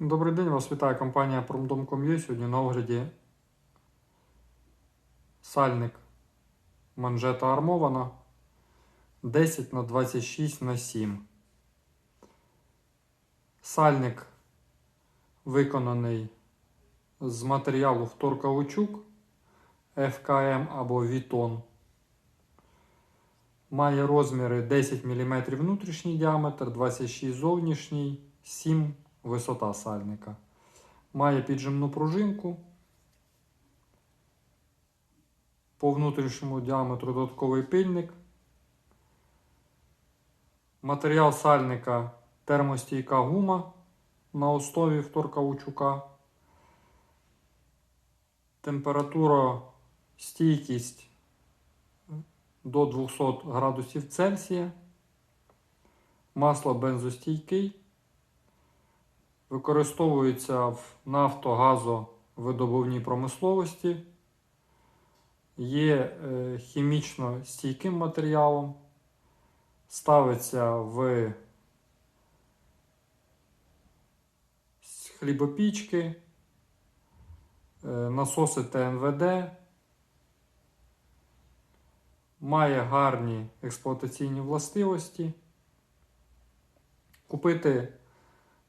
Добрий день, вас вітає компанія Promdom.com.ua. Сьогодні на огляді сальник манжета армована 10 на 26 на 7. Сальник виконаний з матеріалу вторкаучук FKM або Viton. Має розміри 10 мм внутрішній діаметр, 26 зовнішній, 7 висота сальника. Має піджимну пружинку. По внутрішньому діаметру додатковий пильник. Матеріал сальника термостійка гума на основі вторкаучука. Температура стійкість до 200 градусів Цельсія. Масло бензостійкий. Використовується в нафто-газовидобувній промисловості. Є е, хімічно стійким матеріалом. Ставиться в хлібопічки, е, насоси ТНВД. Має гарні експлуатаційні властивості. Купити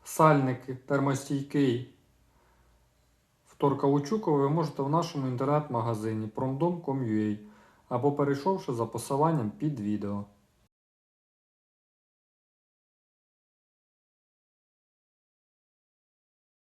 сальник термостійкий вторкаучуковий ви можете в нашому інтернет-магазині promdom.com.ua або перейшовши за посиланням під відео.